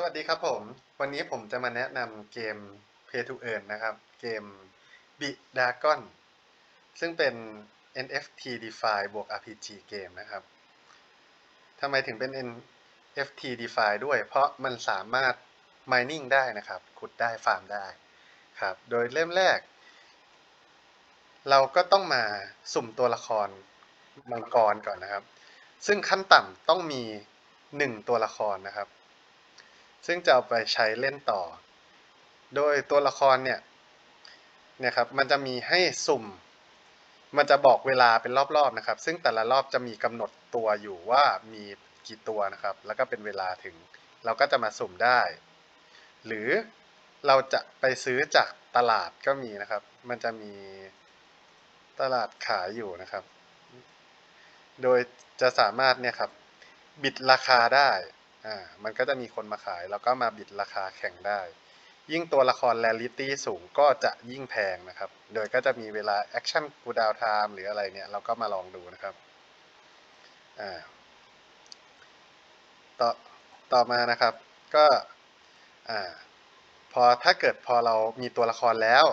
สวัสดีครับผม วันนี้ผมจะมาแนะนำเกม Pay to Earn นะครับ เกม b i d a g o n ซึ่งเป็น NFT DeFi บวก RPG เกมนะครับทำไมถึงเป็น NFT DeFi ด้วย เพราะมันสามารถ mining ได้นะครับ ขุดได้ฟาร์มได้ครับ โดยเริ่มแรก เราก็ต้องมาสุ่มตัวละครมังกรก่อนนะครับ ซึ่งขั้นต่ำต้องมี 1 ตัวละครนะครับ ซึ่งจะเอาไปใช้เล่นต่อ โดยตัวละครเนี่ยเนี่ยครับ มันจะมีให้สุ่ม มันจะบอกเวลาเป็นรอบๆนะครับ ซึ่งแต่ละรอบจะมีกำหนดตัวอยู่ว่ามีกี่ตัวนะครับ แล้วก็เป็นเวลาถึง เราก็จะมาสุ่มได้ หรือเราจะไปซื้อจากตลาดก็มีนะครับ มันจะมีตลาดขายอยู่นะครับ โดยจะสามารถเนี่ยครับ บิดราคาได้ อ่ามันก็จะมีคนมาขายแล้วก็มาบิดราคาแข่งได้ ยิ่งตัวละครแรลิตี้สูงก็จะยิ่งแพงนะครับ โดยก็จะมีเวลาแอคชั่นกูดาวไทม์หรืออะไรเนี่ยเราก็มาลองดูนะครับอ่าต่อต่อมานะครับก็อ่าพอถ้าเกิดพอเรามีตัวละครแล้ว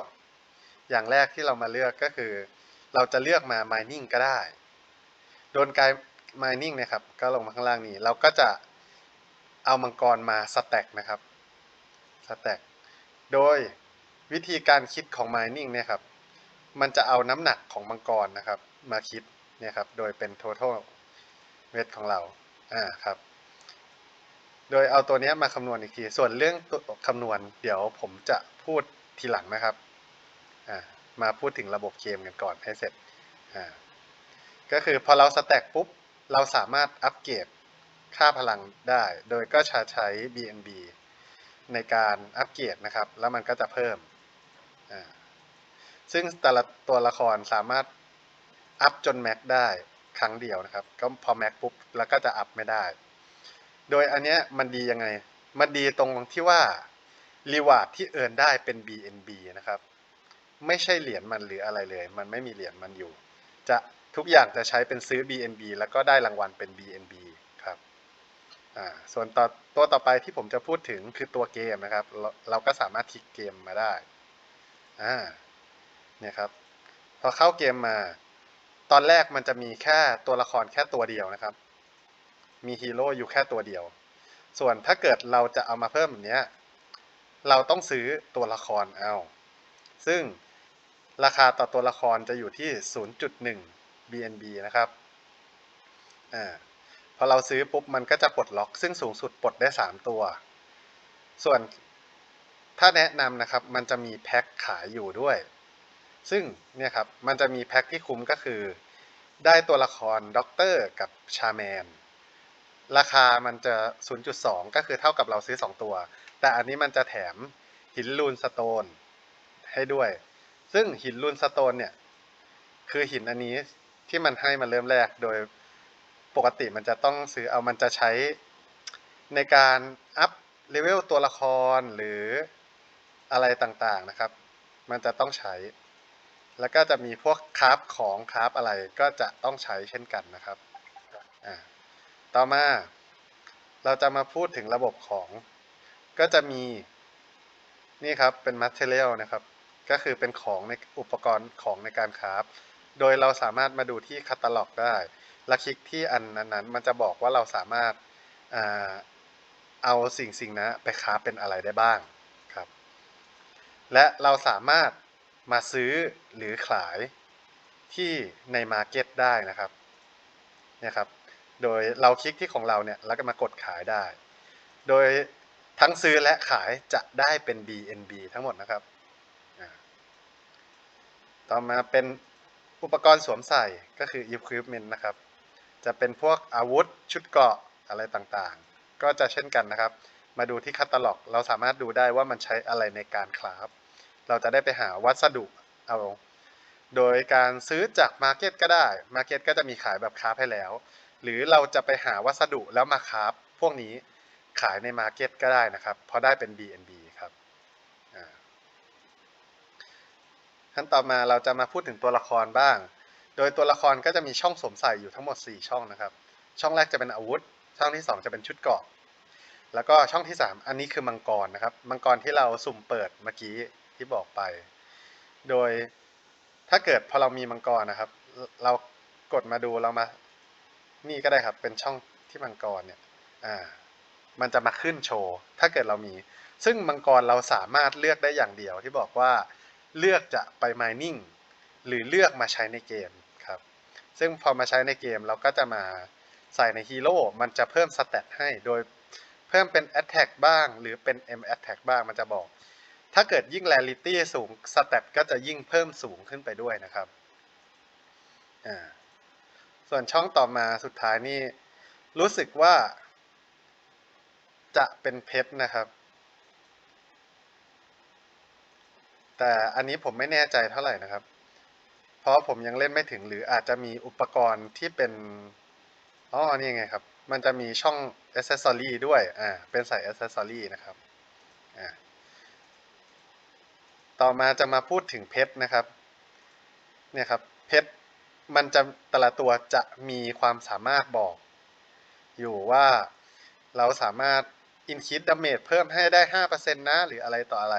อย่างแรกที่เรามาเลือกก็คือ เราจะเลือกมา mining ก็ได้ โดนกาย mining นะครับ ก็ลงมาข้างล่างนี้ เราก็จะ เอามังกรมาสแต็กนะครับสแต็กโดยวิธีการคิดของ mining เนี่ยครับ มันจะเอาน้ำหนักของมังกรนะครับ มาคิดเนี่ยครับ โดยเป็น total weight ของเรา อ่าครับ โดยเอาตัวนี้มาคำนวณอีกที ส่วนเรื่องตัวคำนวณ เดี๋ยวผมจะพูดทีหลังนะครับ อ่า มาพูดถึงระบบเกมกันก่อนให้เสร็จ อ่า ก็คือพอเราสแต็กปุ๊บ เราสามารถอัปเกรด ค่าพลังได้ โดยก็จะใช้ BNB ในการอัปเกรดนะครับ แล้วมันก็จะเพิ่ม ซึ่งแต่ละตัวละครสามารถอัพจนแม็กได้ครั้งเดียวนะครับ ก็พอแม็กปุ๊บแล้วก็จะอัพไม่ได้ โดยอันเนี้ยมันดียังไง มันดีตรงที่ว่ารีวาร์ดที่เอิร์นได้เป็น BNB นะครับ ไม่ใช่เหรียญมันหรืออะไรเลย มันไม่มีเหรียญมันอยู่ จะทุกอย่างจะใช้เป็นซื้อ BNB แล้วก็ได้รางวัลเป็น BNB ครับ อ่าส่วนต่อตัวต่อไปที่ผมจะพูดถึงคือตัวเกมนะครับ เราเราก็สามารถคลิกเกมมาได้อ่าเนี่ยครับพอเข้าเกมมา ตอนแรกมันจะมีแค่ตัวละครแค่ตัวเดียวนะครับ มีฮีโร่อยู่แค่ตัวเดียว ส่วนถ้าเกิดเราจะเอามาเพิ่มแบบเนี้ยเราต้องซื้อตัวละครเอา ซึ่งราคาต่อตัวละครจะอยู่ที่ 0.1 BNB นะครับ อ่า พอเราซื้อปุ๊บมันก็จะปลดล็อก ซึ่งสูงสุดปลดได้ 3 ตัว ส่วนถ้าแนะนำนะครับมันจะมีแพ็คขายอยู่ด้วย ซึ่งเนี่ยครับมันจะมีแพ็คที่คุ้มก็คือ ได้ตัวละครด็อกเตอร์กับชาแมน ราคามันจะ 0.2 ก็คือเท่ากับเราซื้อ 2 ตัว แต่อันนี้มันจะแถมหินลูนสโตนให้ด้วย ซึ่งหินลูนสโตนเนี่ย คือหินอันนี้ที่มันให้มาเริ่มแรกโดย ปกติมันจะต้องซื้อเอามันจะใช้ในการอัพเลเวลตัวละครหรืออะไรต่างๆนะครับ มันจะต้องใช้ แล้วก็จะมีพวกคราฟของคราฟอะไรก็จะต้องใช้เช่นกันนะครับต่อมา เราจะมาพูดถึงระบบของ ก็จะมีนี่ครับเป็น material นะครับ ก็คือเป็นของในอุปกรณ์ของในการคราฟโดยเราสามารถมาดูที่คาตาล็อกได้ แล้วคลิกที่อันนั้นๆมันจะบอกว่าเราสามารถเอาสิ่งสิ่งนั้นไปคราเป็นอะไรได้บ้างครับ และเราสามารถมาซื้อหรือขายที่ในมาร์เก็ตได้นะครับเนี่ยครับ โดยเราคลิกที่ของเราเนี่ยแล้วก็มากดขายได้ โดยทั้งซื้อและขายจะได้เป็น BNB ทั้งหมดนะครับ ต่อมาเป็นอุปกรณ์สวมใส่ก็คือ equipment นะครับ จะเป็นพวกอาวุธชุดเกราะอะไรต่างๆ ก็จะเช่นกันนะครับ มาดูที่คาตาล็อก เราสามารถดูได้ว่ามันใช้อะไรในการคราฟเราจะได้ไปหาวัสดุเอาโดยการซื้อจากมาร์เก็ตก็ได้มาร์เก็ตก็จะมีขายแบบคราฟให้แล้ว หรือเราจะไปหาวัสดุแล้วมาคราฟพวกนี้ขายในมาร์เก็ตก็ได้นะครับเพราะได้เป็น BNB ครับขั้นต่อมาเราจะมาพูดถึงตัวละครบ้าง โดยตัวละครก็จะมีช่องสวมใส่อยู่ทั้งหมด 4 ช่องนะครับ ช่องแรกจะเป็นอาวุธ ช่องที่ 2 จะเป็นชุดเกราะ แล้วก็ช่องที่ 3 อันนี้คือมังกรนะครับ มังกรที่เราสุ่มเปิดเมื่อกี้ที่บอกไป โดยถ้าเกิดพอเรามีมังกรนะครับ เรากดมาดูเรามา นี่ก็ได้ครับ เป็นช่องที่มังกรเนี่ย อ่า มันจะมาขึ้นโชว์ ถ้าเกิดเรามี ซึ่งมังกรเราสามารถเลือกได้อย่างเดียวที่บอกว่า เลือกจะไป mining หรือเลือกมาใช้ในเกม ซึ่งพอมาใช้ในเกมเราก็จะมาใส่ในฮีโร่มันจะเพิ่มสเตตให้โดยเพิ่มเป็น attack บ้าง หรือเป็น m attack บ้างมันจะบอก ถ้าเกิดยิ่ง rarity สูงสเตตก็จะยิ่งเพิ่มสูงขึ้นไปด้วยนะครับอ่าส่วนช่องต่อมาสุดท้ายนี่รู้สึกว่า จะเป็นเพชรนะครับ แต่อันนี้ผมไม่แน่ใจเท่าไหร่นะครับ เพราะผมยังเล่นไม่ถึงหรืออาจจะมีอุปกรณ์ที่เป็นอ๋อนี่ไงครับ มันจะมีช่อง accessory ด้วยอ่าเป็นใส่ accessory นะครับอ่าต่อมาจะมาพูดถึงเพชรนะครับ เนี่ยครับเพชรมันจะแต่ละตัวจะมีความสามารถบอก อยู่ว่าเราสามารถ increase damage เพิ่มให้ได้ 5%นะ หรืออะไรต่ออะไร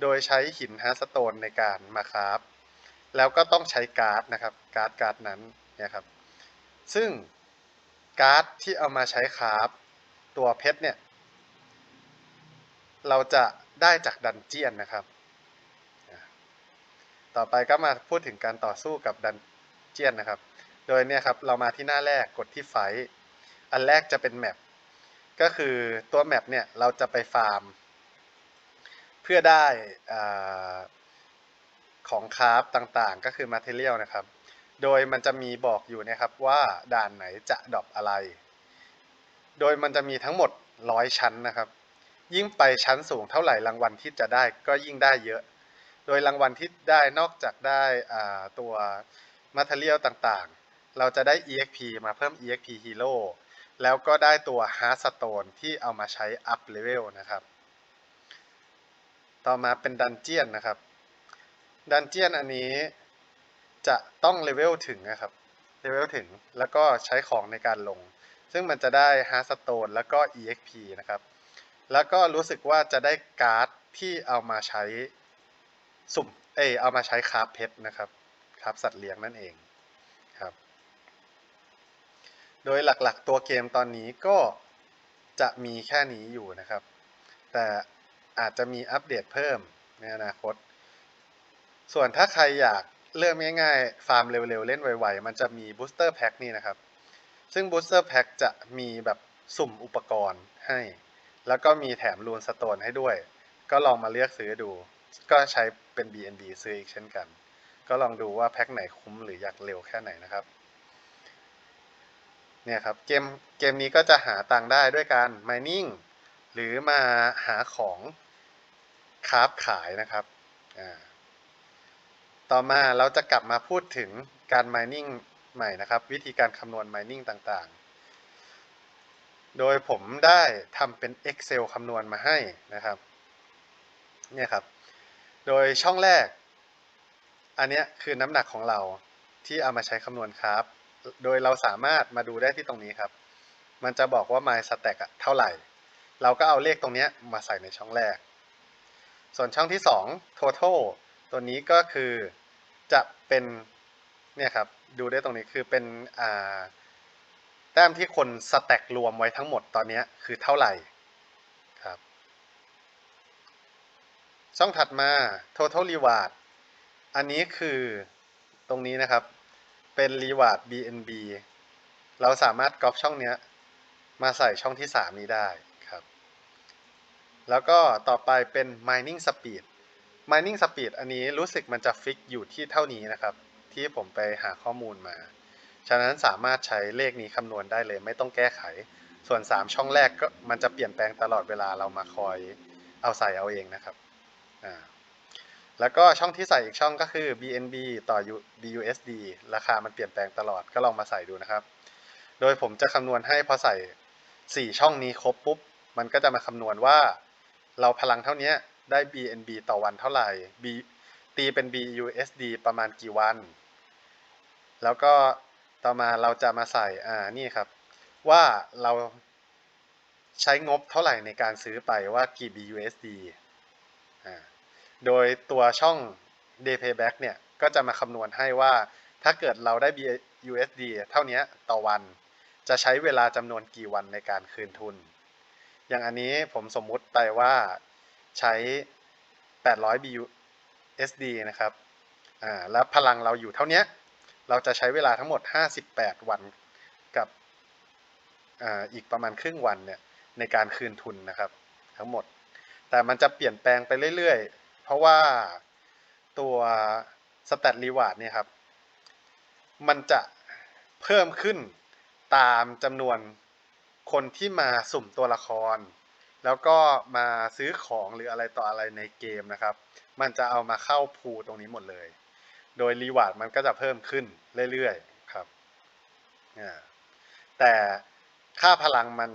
โดยใช้หินฮาร์สโตนในการมาคราฟ แล้วก็ต้องใช้การ์ดนะครับ การ์ดการ์ดนั้นเนี่ยครับ ซึ่งการ์ดที่เอามาใช้คราฟตัวเพชรเนี่ย เราจะได้จากดันเจียนนะครับ ต่อไปก็มาพูดถึงการต่อสู้กับดันเจียนนะครับ โดยเนี่ยครับเรามาที่หน้าแรกกดที่ไฟท์อันแรกจะเป็นแมป ก็คือตัวแมปเนี่ยเราจะไปฟาร์ม เพื่อได้อ่า ของคราฟต่างๆ ก็คือมาเทเรียลนะครับ โดยมันจะมีบอกอยู่นะครับว่าด่านไหนจะดรอปอะไร โดยมันจะมีทั้งหมดร้อยชั้นนะครับ ยิ่งไปชั้นสูงเท่าไหร่รางวัลที่จะได้ก็ยิ่งได้เยอะ โดยรางวัลที่ได้นอกจากได้ตัวมาเทเรียลต่างๆ เราจะได้ EXP มาเพิ่ม EXP Hero แล้วก็ได้ตัว Hearthstone ที่เอามาใช้อัพเลเวลนะครับ ต่อมาเป็นดันเจียนนะครับ ดันเจียนอันนี้จะต้องเลเวลถึงนะครับ เลเวลถึงแล้วก็ใช้ของในการลง ซึ่งมันจะได้ Hearthstone แล้วก็ EXP นะครับ แล้วก็รู้สึกว่าจะได้การ์ดที่เอามาใช้สุ่ม เออเอามาใช้คราฟเพชรนะครับคราฟสัตว์เลี้ยงนั่นเองครับ โดยหลักๆตัวเกมตอนนี้ก็จะมีแค่นี้อยู่นะครับ แต่อาจจะมีอัปเดตเพิ่มในอนาคต ส่วนถ้าใครอยากเริ่มง่ายๆ ฟาร์มเร็วๆ เล่นไวๆ มันจะมีบูสเตอร์แพ็คนี่นะครับ ซึ่งบูสเตอร์แพ็คจะมีแบบสุ่มอุปกรณ์ให้ แล้วก็มีแถมรูนสโตนให้ด้วย ก็ลองมาเลือกซื้อดู ก็ใช้เป็น BNB ซื้ออีกเช่นกัน ก็ลองดูว่าแพ็คไหนคุ้มหรืออยากเร็วแค่ไหนนะครับ เนี่ยครับเกมเกมนี้ก็จะหาตังค์ได้ด้วยการ mining หรือมาหาของคราฟขายนะครับ อ่า ต่อมาเราจะกลับมาพูดถึงการ mining ใหม่นะครับ วิธีการคำนวณ mining ต่างๆ โดยผมได้ทำเป็น Excel คำนวณมาให้นะครับเนี่ยครับ โดยช่องแรก อันนี้คือน้ำหนักของเราที่เอามาใช้คำนวณครับ โดยเราสามารถมาดูได้ที่ตรงนี้ครับ มันจะบอกว่า my stack เท่าไหร่ เราก็เอาเลขตรงนี้มาใส่ในช่องแรก ส่วนช่องที่ 2 total ตัวนี้ก็คือ จะเป็นเนี่ยครับดูได้ตรงนี้คือเป็นอ่าแต้มที่คนสแต็กรวมไว้ทั้งหมดตอนนี้คือเท่าไหร่ครับ ช่องถัดมา total reward อันนี้คือตรงนี้นะครับ เป็น reward BNB เราสามารถก๊อปช่องนี้มาใส่ช่องที่ 3 นี้ได้ครับ แล้วก็ต่อไปเป็น mining speed mining speed อันนี้รู้สึกมันจะฟิกอยู่ที่เท่านี้นะครับ ที่ผมไปหาข้อมูลมา ฉะนั้นสามารถใช้เลขนี้คำนวณได้เลย ไม่ต้องแก้ไข ส่วน 3 ช่องแรกก็มันจะเปลี่ยนแปลงตลอดเวลาเรามาคอยเอาใส่เอาเองนะครับอ่าแล้วก็ช่องที่ใส่อีกช่องก็คือ BNB ต่อ BUSD ราคามันเปลี่ยนแปลงตลอดก็ลองมาใส่ดูนะครับ โดยผมจะคำนวณให้พอใส่ 4 ช่องนี้ครบปุ๊บ มันก็จะมาคำนวณว่า เราพลังเท่านี้ ได้ BNB ต่อวันเท่าไหร่ B ตีเป็น BUSD ประมาณกี่วัน แล้วก็ต่อมาเราจะมาใส่ อ่า นี่ครับ ว่าเราใช้งบเท่าไหร่ในการซื้อไปว่ากี่ BUSD อ่า โดยตัวช่อง Day Payback เนี่ย ก็จะมาคำนวณให้ว่าถ้าเกิดเราได้ BUSD เท่านี้ต่อวัน จะใช้เวลาจำนวนกี่วันในการคืนทุน อย่างอันนี้ผมสมมุติไปว่า ใช้ 800 BUSD นะครับอ่าแล้วพลังเราอยู่เท่านี้ เราจะใช้เวลาทั้งหมด 58 วันกับอ่าอีกประมาณครึ่งวันเนี่ยในการคืนทุนนะครับ ทั้งหมด แต่มันจะเปลี่ยนแปลงไปเรื่อยๆ เพราะว่าตัว Stat Reward เนี่ยครับ มันจะเพิ่มขึ้นตามจำนวนคนที่มาสุ่มตัวละคร แล้วก็มาซื้อของหรืออะไรต่ออะไรในเกมนะครับ มันจะเอามาเข้าพูลตรงนี้หมดเลย โดยรีวาร์ดมันก็จะเพิ่มขึ้นเรื่อยๆครับ แต่ค่าพลังมัน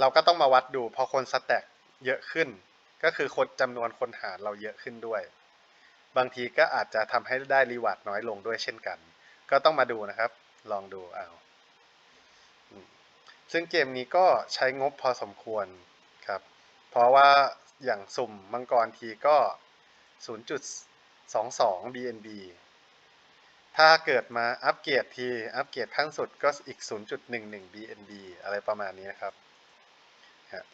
เราก็ต้องมาวัดดูพอคนสแต็กเยอะขึ้น ก็คือคนจำนวนคนหารเราเยอะขึ้นด้วย บางทีก็อาจจะทำให้ได้รีวาร์ดน้อยลงด้วยเช่นกัน ก็ต้องมาดูนะครับ ลองดูเอาซึ่งเกมนี้ก็ใช้งบพอสมควร รับเพราะว่าอย่างสุ่มมังกรทีก็ 0.22 BNB ถ้าเกิดมาอัปเกรดที อัปเกรดขั้นสุดก็อีก 0.11 BNB อะไรประมาณนี้นะครับ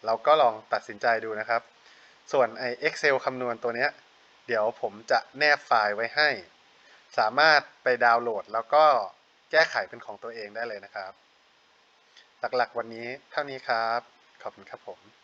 เราก็ลองตัดสินใจดูนะครับ ส่วนไอ Excel คำนวณตัวเนี้ย เดี๋ยวผมจะแนบไฟล์ไว้ให้ สามารถไปดาวน์โหลดแล้วก็แก้ไขเป็นของตัวเองได้เลยนะครับ หลักๆวันนี้เท่านี้ครับ ขอบคุณครับผม